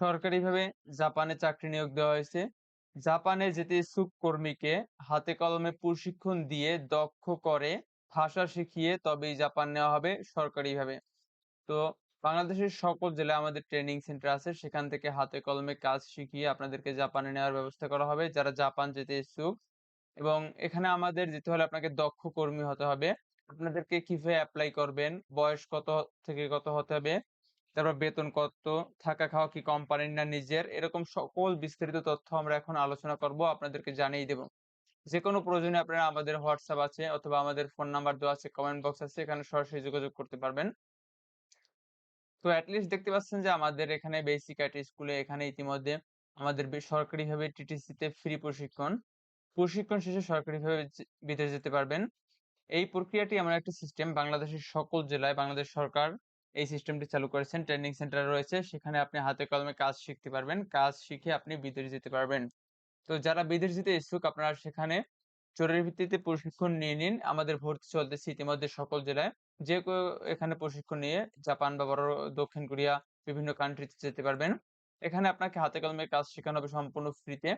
সরকারিভাবে জাপানে চাকরি নিয়োগ দেওয়া হয়েছে। জাপানে যেতে ইচ্ছুক কর্মীকে হাতে কলমে প্রশিক্ষণ দিয়ে দক্ষ করে ভাষা শিখিয়ে তবেই জাপান নেওয়া হবে সরকারিভাবে। তো বাংলাদেশের সকল জেলায় আমাদের ট্রেনিং সেন্টার আছে। সেখান থেকে হাতে কলমে কাজ শিখিয়ে আপনাদেরকে জাপানে নেওয়ার ব্যবস্থা করা হবে। যারা জাপান যেতে ইচ্ছুক এবং এখানে আমাদের যেতে হলে আপনাকে দক্ষ কর্মী হতে হবে। আপনাদেরকে কীভাবে অ্যাপ্লাই করবেন, বয়স কত থেকে কত হতে হবে তারপর বেতন কত, থাকা খাওয়া কি কোম্পানির না নিজের, এরকম সকল বিস্তারিত তথ্য আমরা এখন আলোচনা করব, আপনাদেরকে জানিয়ে দেব। যে কোনো প্রয়োজনে আপনারা আমাদের হোয়াটসঅ্যাপ আছে অথবা আমাদের ফোন নাম্বার দেওয়া আছে কমেন্ট বক্স আছে, এখানে সরাসরি যোগাযোগ করতে পারবেন। তো অ্যাটলিস্ট দেখতে পাচ্ছেন যে আমাদের এখানে বেসিক আইটি স্কুলে এখানে ইতিমধ্যে আমাদের সরকারিভাবে টিটিসিতে ফ্রি প্রশিক্ষণ। প্রশিক্ষণ শেষে সরকারিভাবে বিদেশ যেতে পারবেন। এই প্রক্রিয়াটি এমন একটা সিস্টেম বাংলাদেশের সকল জেলায়, বাংলাদেশ সরকার এই সিস্টেমটি চালু করেছেন। ট্রেনিং সেন্টার রয়েছে। সেখানে আপনি হাতে কলমে কাজ শিখতে পারবেন। কাজ শিখে আপনি বিদেশ যেতে পারবেন। তো যারা বিদেশ যেতে ইচ্ছুক, আপনারা সেখানে চোরের ভিত্তিতে প্রশিক্ষণ নিয়ে নিন। আমাদের ভর্তি চলতেছে ইতিমধ্যে সকল জেলায়। যে এখানে প্রশিক্ষণ নিয়ে জাপান বা বড় দক্ষিণ কোরিয়া বিভিন্ন কান্ট্রিতে যেতে পারবেন। এখানে আপনাকে হাতে কলমে কাজ শেখানো হবে সম্পূর্ণ ফ্রিতে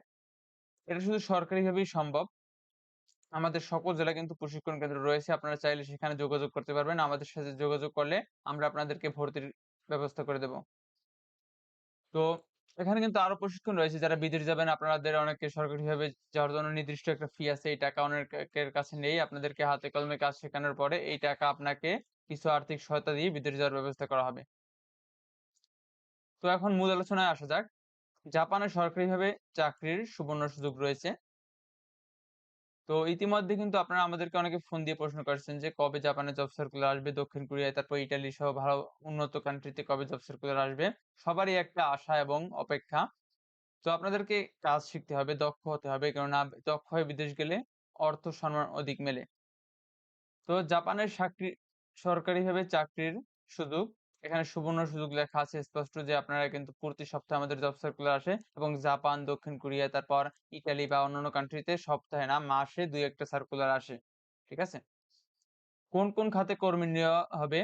এটা শুধু সরকারিভাবেই সম্ভব। আমাদের সকল জেলায় কিন্তু প্রশিক্ষণ কেন্দ্র রয়েছে। আপনারা চাইলে সেখানে যোগাযোগ করতে পারবেন। আমাদের সাথে যোগাযোগ করলে আমরা আপনাদেরকে ভর্তির ব্যবস্থা করে দেব। তো এখানে কিন্তু আরও প্রশিক্ষণ রয়েছে। যারা বিদেশ যাবেন, আপনাদের অনেকে সরকারিভাবে যাওয়ার জন্য নির্দিষ্ট একটা ফি আছে। এই টাকা অনেকের কাছে নেই। আপনাদেরকে হাতে কলমে কাজ শেখানোর পরে এই টাকা আপনাকে কিছু আর্থিক সহায়তা দিয়ে বিদেশ যাওয়ার ব্যবস্থা করা হবে। তো এখন মূল আলোচনায় আসা যাক। জাপানে সরকারিভাবে চাকরির সুবর্ণ সুযোগ রয়েছে। তো ইতিমধ্যে কিন্তু আপনারা আমাদেরকে অনেকে ফোন দিয়ে প্রশ্ন করছেন যে, কবে জাপানে জব সার্কুলার আসবে? দক্ষিণ কোরিয়ায় তারপর ইটালি সহ ভালো উন্নত কান্ট্রিতে কবে জব সার্কুলার আসবে? সবারই একটা আশা এবং অপেক্ষা। তো আপনাদেরকে কাজ শিখতে হবে, দক্ষ হতে হবে, কেননা দক্ষ হয়ে বিদেশ গেলে অর্থ সম্মান অধিক মেলে। তো জাপানের চাকরি সরকারিভাবে চাকরির সুযোগ এখানে সুবর্ণ সুযোগ লেখা আছে। স্পষ্ট যে আপনারা কিন্তু প্রতি সপ্তাহে আমাদের জব সার্কুলার আসে এবং জাপান, দক্ষিণ কোরিয়া, তারপর ইটালি বা অন্যান্য কান্ট্রিতে সপ্তাহে না, মাসে দুই একটা সার্কুলার আসে। ঠিক আছে? কোন কোন খাতে কর্মী নেওয়া হবে?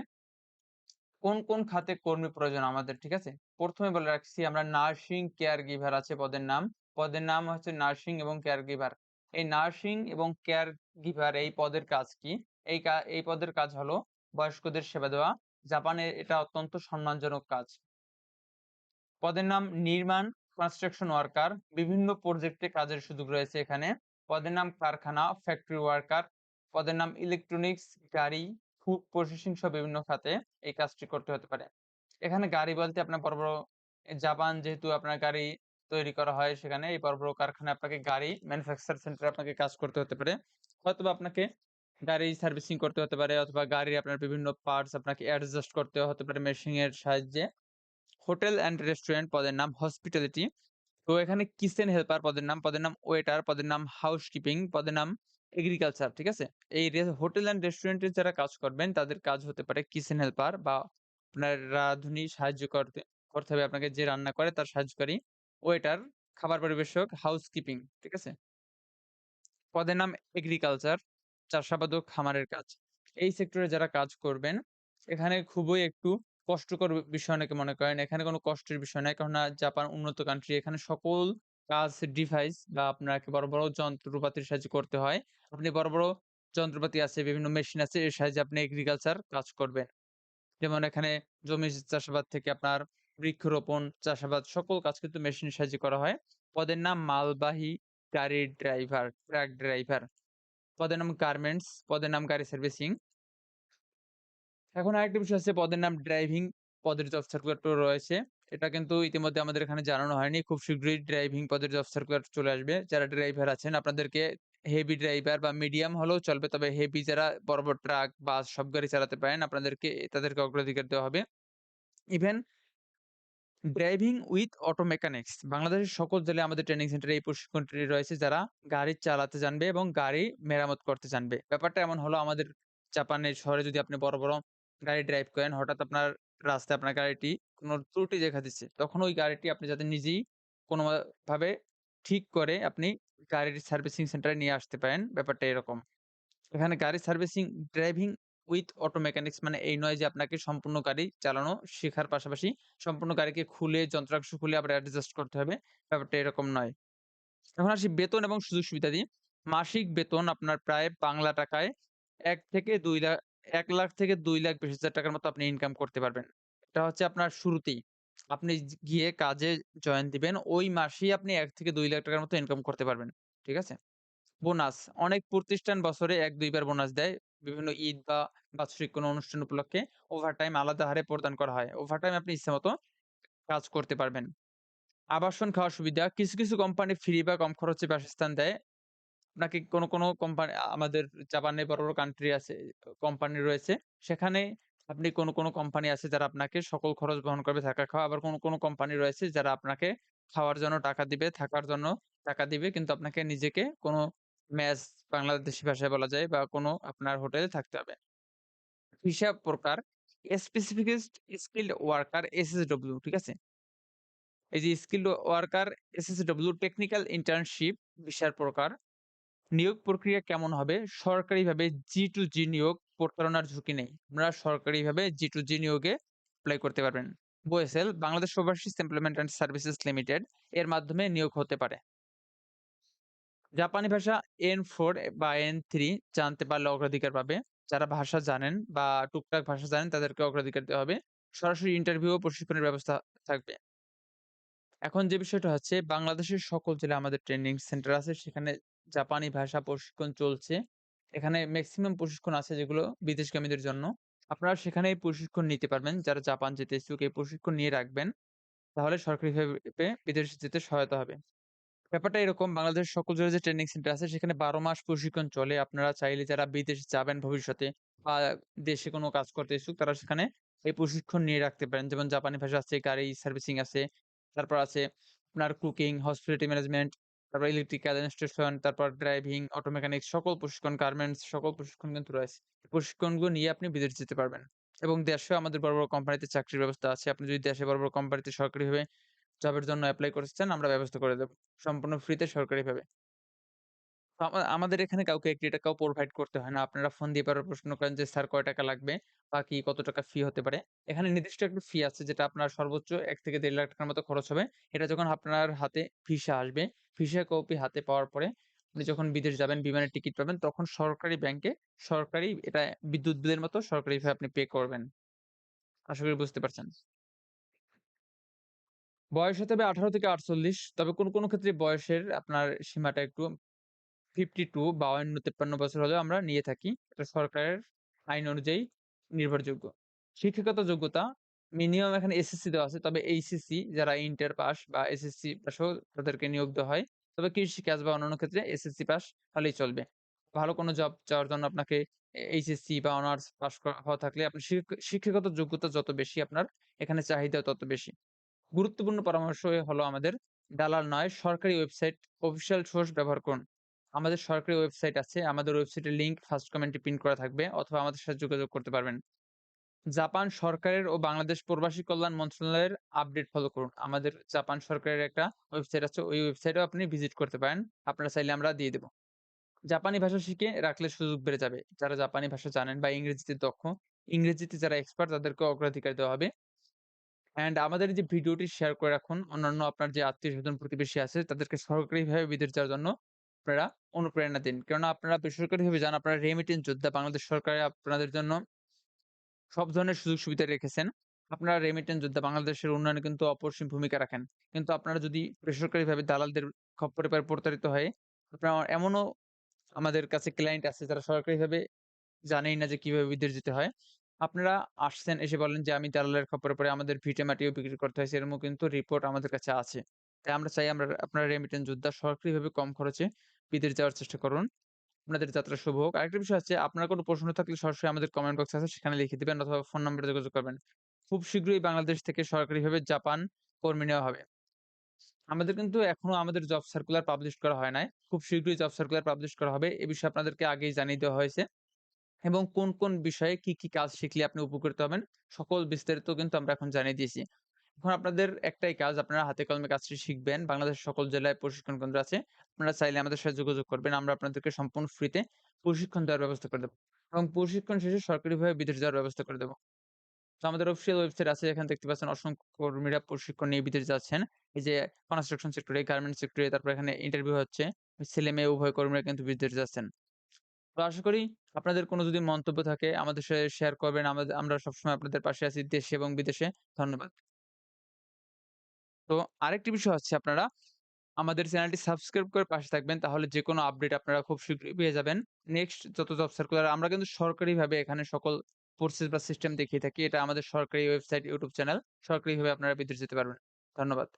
কোন কোন খাতে কর্মী প্রয়োজন আমাদের? ঠিক আছে? প্রথমে বলে রাখছি আমরা নার্সিং কেয়ার গিভার আছে পদের নাম। পদের নাম হচ্ছে নার্সিং এবং কেয়ার গিভার এই নার্সিং এবং কেয়ার গিভার এই পদের কাজ কি? এই এই পদের কাজ হলো বয়স্কদের সেবা দেওয়া জাপানে এটা অত্যন্ত সম্মানজনক কাজ। পদের নাম নির্মাণ কনস্ট্রাকশন ওয়ার্কার বিভিন্ন প্রজেক্টে কাজের সুযোগ রয়েছে এখানে। পদের নাম কারখানা ফ্যাক্টরি ওয়ার্কার পদের নাম ইলেকট্রনিক্স গাড়ি ফুড প্রসেসিং সব বিভিন্ন খাতে এই কাজটি করতে হতে পারে। এখানে গাড়ি বলতে আপনার বড় বড় জাপান যেহেতু আপনার গাড়ি তৈরি করা হয় সেখানে এই বড় বড় কারখানায় আপনাকে গাড়ি ম্যানুফ্যাকচার সেন্টারে আপনাকে কাজ করতে হতে পারে। হয়তো আপনাকে গাড়ি সার্ভিসিং করতে হতে পারে অথবা গাড়ির আপনার বিভিন্ন পার্টস আপনাকে অ্যাডজাস্ট করতে হতে পারে মেশিন এর সাহায্যে। হোটেল অ্যান্ড রেস্টুরেন্ট পদের নাম হসপিটালিটি তো এখানে কিচেন হেল্পার পদের নাম পদের নাম ওয়েটার পদের নাম হাউস কিপিং পদের নাম এগ্রিকালচার ঠিক আছে? এই হোটেল অ্যান্ড রেস্টুরেন্টে যারা কাজ করবেন, তাদের কাজ হতে পারে কিচেন হেল্পার বা আপনার রাঁধুনি সাহায্য করতে করতে হবে আপনাকে যে রান্না করে তার সাহায্যকারী ওয়েটার খাবার পরিবেশক হাউস কিপিং ঠিক আছে? পদের নাম এগ্রিকালচার চাষাবাদ ও খামারের কাজ। এই সেক্টরে যারা কাজ করবেন, এখানে খুবই একটু কষ্টকর বিষয় অনেকে মনে করেন। এখানে কোনো কষ্টের বিষয় নয় কেননা জাপান উন্নত কান্ট্রি এখানে সকল কাজ ডিভাইস বা আপনাকে বড় বড় যন্ত্রপাতির সাহায্যে করতে হয়। আপনি বড় বড় যন্ত্রপাতি আছে, বিভিন্ন মেশিন আছে, এর সাহায্যে আপনি এগ্রিকালচার কাজ করবেন। যেমন এখানে জমি চাষাবাদ থেকে আপনার বৃক্ষরোপণ, চাষাবাদ সকল কাজ কিন্তু মেশিনের সাহায্যে করা হয়। পদের নাম মালবাহী গাড়ির ড্রাইভার ট্রাক ড্রাইভার পদের নাম গার্মেন্টস পদের নাম গাড়ি সার্ভিসিং এখন আরেকটি বিষয় আছে পদের নাম ড্রাইভিং পদের জব সার্কুলার রয়েছে। এটা কিন্তু ইতিমধ্যে আমাদের এখানে জানানো হয়নি। খুব শীঘ্রই ড্রাইভিং পদের জব সার্কুলার চলে আসবে। যারা ড্রাইভার আছেন, আপনাদেরকে হেভি ড্রাইভার বা মিডিয়াম হলেও চলবে। তবে হেভি যারা বড় বড় ট্রাক বাস সব গাড়ি চালাতে পারেন, আপনাদেরকে, তাদেরকে অগ্রাধিকার দেওয়া হবে। Even driving with auto mechanics. বাংলাদেশের সকল জেলায় আমাদের ট্রেনিং সেন্টারে এই প্রশিক্ষণটি রয়েছে, যারা গাড়ি চালাতে জানবে এবং গাড়ি মেরামত করতে জানবে। ব্যাপারটা এমন হলো, আমাদের জাপানের শহরে যদি আপনি বড় বড় গাড়ি ড্রাইভ করেন, হঠাৎ আপনার রাস্তায় আপনার গাড়িটি কোনো ত্রুটি দেখা দিচ্ছে, তখন ওই গাড়িটি আপনি যাতে নিজেই কোনোভাবে ঠিক করে আপনি গাড়ির সার্ভিসিং সেন্টারে নিয়ে আসতে পারেন। ব্যাপারটা এরকম। এখানে গাড়ি servicing driving with auto mechanics মানে এই নয় যে আপনাকে সম্পূর্ণ গাড়ি চালানো শেখার পাশাপাশি সম্পূর্ণ গাড়িকে খুলে, যন্ত্রাংশ খুলে আবার অ্যাডজাস্ট করতে হবে। ব্যাপারটা এরকম নয়। এখন আসি বেতন এবং সুযোগ সুবিধাদি। মাসিক বেতন আপনার প্রায় বাংলা টাকায় ১ থেকে ২ লা ১ লাখ থেকে ২ লাখ ২০ হাজার টাকার মতো আপনি ইনকাম করতে পারবেন। এটা হচ্ছে আপনার শুরুতেই। আপনি গিয়ে কাজে জয়েন দিবেন। ওই মাসেই আপনি এক থেকে দুই লাখ টাকার মতো ইনকাম করতে পারবেন। ঠিক আছে? বোনাস অনেক প্রতিষ্ঠান বছরে এক দুইবার বোনাস দেয়। বিভিন্ন ঈদ বা বাৎসরিক কোনো অনুষ্ঠান উপলক্ষে ওভারটাইম আলাদা হারে প্রদান করা হয়। ওভারটাইম আপনি ইচ্ছামতো কাজ করতে পারবেন। আবাসন খাওয়ার সুবিধা কিছু, কিছু কোম্পানি ফ্রি বা কম খরচে বাসস্থান দেয়। নাকি কোনো, কোনো কোম্পানি আমাদের জাপানে বড়, বড় কান্ট্রি আছে, কোম্পানি রয়েছে। সেখানে আপনি কোনো, কোনো কোম্পানি আছে যারা আপনাকে সকল খরচ বহন করবে থাকা খাওয়া। আবার কোনো, কোনো কোম্পানি রয়েছে যারা আপনাকে খাওয়ার জন্য টাকা দিবে, থাকার জন্য টাকা দিবে। কিন্তু আপনাকে নিজেকে কোনো ম্যাচ বাংলাদেশী ভাষায় বলা যায় বা কোনো আপনার হোটেলে থাকতে হবে। হিসাব প্রকার স্পেসিফিকেস্ট স্কিলড ওয়ার্কার এসএসডব্লিউ ঠিক আছে? এই যে skilled worker SSW technical internship ভিসার প্রকার। নিয়োগ প্রক্রিয়া কেমন হবে? সরকারিভাবে জি টু জি নিয়োগ প্রতারণার ঝুঁকি নেই। আপনারা সরকারিভাবে জি টু জি নিয়োগে এপ্লাই করতে পারবেন। BOSL Bangladesh overseas employment and services limited এর মাধ্যমে নিয়োগ হতে পারে। জাপানি ভাষা এন ফোর বা এন থ্রি জানতে পারলে অগ্রাধিকার পাবে। যারা ভাষা জানেন বা টুকটাক ভাষা জানেন, তাদেরকে অগ্রাধিকার দেওয়া হবে। সরাসরি ইন্টারভিউ ও প্রশিক্ষণের ব্যবস্থা থাকবে। এখন যে বিষয়টা হচ্ছে, বাংলাদেশের সকল জেলায় আমাদের ট্রেনিং সেন্টার আছে। সেখানে জাপানি ভাষা প্রশিক্ষণ চলছে। এখানে ম্যাক্সিমাম প্রশিক্ষণ আছে যেগুলো বিদেশগামীদের জন্য। আপনারা সেখানে প্রশিক্ষণ নিতে পারবেন। যারা জাপান যেতে ইচ্ছুক এই প্রশিক্ষণ নিয়ে রাখবেন। তাহলে সরকারিভাবে বিদেশ যেতে সহায়তা হবে। ব্যাপারটা এরকম বাংলাদেশের সকল জেলায় যে ট্রেনিং সেন্টার আছে সেখানে ১২ মাস প্রশিক্ষণ চলে। আপনারা চাইলে যারা বিদেশ যাবেন ভবিষ্যতে বা দেশে কোনো কাজ করতে ইচ্ছুক তারা সেখানে এই প্রশিক্ষণ নিয়ে রাখতে পারেন। যেমন জাপানি ভাষা আছে, গাড়ি সার্ভিসিং আছে, তারপর আছে আপনার কুকিং, হসপিটালিটি ম্যানেজমেন্ট, তারপর ইলেকট্রিক্যাল ইনস্টলেশন, তারপর ড্রাইভিং, অটো মেকানিক্স সকল প্রশিক্ষণ, গার্মেন্টস সকল প্রশিক্ষণ কিন্তু রয়েছে। প্রশিক্ষণগুলো নিয়ে আপনি বিদেশ যেতে পারবেন। এবং দেশেও আমাদের বড়, বড় কোম্পানিতে চাকরির ব্যবস্থা আছে। আপনি যদি দেশে বড়, বড় কোম্পানিতে সরকারিভাবে জবের জন্য এপ্লাই করতে চান আমরা ব্যবস্থা করে দেব। সম্পূর্ণ ফ্রিতে সরকারিভাবে। আমাদের এখানে কাউকে একটি টাকাও প্রোভাইড করতে হয় না। আপনারা ফোন দিয়ে বারবার প্রশ্ন করেন যে, "স্যার কয় টাকা লাগবে বা কি কত টাকা ফি হতে পারে?" এখানে নির্দিষ্ট একটা ফি আছে যেটা আপনার সর্বোচ্চ ১ থেকে দেড় লাখ টাকার মতো খরচ হবে। এটা যখন আপনার হাতে ভিসা আসবে, ভিসা কপি হাতে পাওয়ার পরে আপনি যখন বিদেশ যাবেন, বিমানের টিকিট পাবেন তখন সরকারি ব্যাংকে সরকারি এটা বিদ্যুৎ বিলের মতো সরকারিভাবে আপনি পে করবেন। আশা করি বুঝতে পারছেন। বয়স হতে হবে ১৮ থেকে ৪৮ তবে কোন, কোন ক্ষেত্রে বয়সের আপনার সীমাটা একটু 52 ৫২-৫৩ বছর হলেও আমরা নিয়ে থাকি। এটা সরকারের আইন অনুযায়ী নির্ভরযোগ্য। শিক্ষাগত যোগ্যতা মিনিমাম এখানে এসএসসি দেওয়া আছে। তবে এইচএসসি যারা ইন্টার পাস বা এসএসসি পাসও তাদেরকে নিয়োগ দেওয়া হয়। তবে কৃষি কাজ বা অন্যান্য ক্ষেত্রে এসএসসি পাস হলেই চলবে। ভালো কোনো জব চাওয়ার জন্য আপনাকে এ এইচএসসি বা অনার্স পাস করা হওয়া থাকলে আপনি শিক শিক্ষাগত যোগ্যতা যত বেশি আপনার এখানে চাহিদা তত বেশি। গুরুত্বপূর্ণ পরামর্শ হলো আমাদের দালাল নয়, সরকারি ওয়েবসাইট অফিসিয়াল সোর্স ব্যবহার করুন। আমাদের সরকারি ওয়েবসাইট আছে। আমাদের ওয়েবসাইটের লিংক ফার্স্ট কমেন্টে পিন করা থাকবে অথবা আমাদের সাথে যোগাযোগ করতে পারবেন। জাপান সরকারের ও বাংলাদেশ প্রবাসী কল্যাণ মন্ত্রণালয়ের আপডেট ফলো করুন। আমাদের জাপান সরকারের একটা ওয়েবসাইট আছে। ওই ওয়েবসাইটেও আপনি ভিজিট করতে পারেন। আপনারা চাইলে আমরা দিয়ে দেব। জাপানি ভাষা শিখে রাখলে সুযোগ বেড়ে যাবে। যারা জাপানি ভাষা জানেন বা ইংরেজিতে দক্ষ, ইংরেজিতে যারা এক্সপার্ট তাদেরকে অগ্রাধিকার দেওয়া হবে। অ্যান্ড আমাদের যে ভিডিওটি শেয়ার করে রাখুন। অন্যান্য আপনার যে আত্মীয়স্বজন প্রতিবেশী আছে তাদেরকে সরকারিভাবে বিদেশ যাওয়ার জন্য আপনারা অনুপ্রেরণা দিন। কেননা আপনারা বেসরকারিভাবে যান, আপনারা রেমিটেন্স যোদ্ধা। বাংলাদেশ সরকার আপনাদের জন্য সব ধরনের সুযোগ সুবিধা রেখেছেন। আপনারা রেমিটেন্স যোদ্ধা। বাংলাদেশের উন্নয়নে কিন্তু অপরিসীম ভূমিকা রাখেন। কিন্তু আপনারা যদি বেসরকারিভাবে দালালদের খপ্পরে পড়ে প্রতারিত হয় আপনারা এমনও আমাদের কাছে ক্লায়েন্ট আছে যারা সরকারিভাবে জানেই না যে কীভাবে বিদেশ যেতে হয়। আপনারা আসছেন এসে বলেন যে, "আমি দালালের খপ্পরে পড়ে আমাদের ভিটে-মাটিও বিক্রি করতে হয়েছে।" এরকমও কিন্তু রিপোর্ট আমাদের কাছে আছে। তাই আমরা চাই আমরা আপনারা রেমিটেন্স যোদ্ধা সরকারিভাবে কম খরচে বিদেশ যাওয়ার চেষ্টা করুন। আপনাদের যাত্রা শুভ হোক। আরেকটা বিষয় হচ্ছে আপনার কোনো প্রশ্ন থাকলে সরাসরি আমাদের কমেন্ট বক্স আছে সেখানে লিখে দিবেন অথবা ফোন নম্বরে যোগাযোগ করবেন। খুব শীঘ্রই বাংলাদেশ থেকে সরকারিভাবে জাপান কর্মী নেওয়া হবে। আমাদের কিন্তু এখনও আমাদের জব সার্কুলার পাবলিশ করা হয় নাই। খুব শীঘ্রই জব সার্কুলার পাবলিশ করা হবে। এ বিষয়ে আপনাদেরকে আগেই জানিয়ে দেওয়া হয়েছে। এবং কোন, কোন বিষয়ে কি, কি কাজ শিখলে আপনি উপকৃত হবেন সকল বিস্তারিত কিন্তু আমরা এখন জানিয়ে দিয়েছি। এখন আপনাদের একটাই কাজ আপনারা হাতে কলমে কাজটি শিখবেন। বাংলাদেশের সকল জেলায় প্রশিক্ষণ কেন্দ্র আছে। আপনারা চাইলে আমাদের সাথে যোগাযোগ করবেন। আমরা আপনাদেরকে সম্পূর্ণ ফ্রিতে প্রশিক্ষণ দেওয়ার ব্যবস্থা করে দেব। এবং প্রশিক্ষণ শেষে সরকারিভাবে বিদেশ যাওয়ার ব্যবস্থা করে দেব। তো আমাদের অফিসিয়াল ওয়েবসাইট আছে এখানে দেখতে পাচ্ছেন অসংখ্য কর্মীরা প্রশিক্ষণ নিয়ে বিদেশ যাচ্ছেন। এই যে কনস্ট্রাকশন সেক্টরে, গার্মেন্টস সেক্টরে তারপর এখানে ইন্টারভিউ হচ্ছে। ছেলে-মেয়ে উভয় কর্মীরা কিন্তু বিদেশ যাচ্ছেন। তো আশা করি আপনাদের কোনো যদি মন্তব্য থাকে আমাদের সাথে শেয়ার করবেন। আমাদের আমরা সবসময় আপনাদের পাশে আছি দেশে এবং বিদেশে। ধন্যবাদ। তো আরেকটি বিষয় হচ্ছে আপনারা আমাদের চ্যানেলটি সাবস্ক্রাইব করে পাশে থাকবেন। তাহলে যেকোনো আপডেট আপনারা খুব শীঘ্রই পেয়ে যাবেন। নেক্সট যত জব সার্কুলার আমরা কিন্তু সরকারিভাবে এখানে সকল প্রসেস বা সিস্টেম দেখিয়ে থাকি। এটা আমাদের সরকারি ওয়েবসাইট, ইউটিউব চ্যানেল। সরকারিভাবে আপনারা বিদেশ যেতে পারবেন। ধন্যবাদ।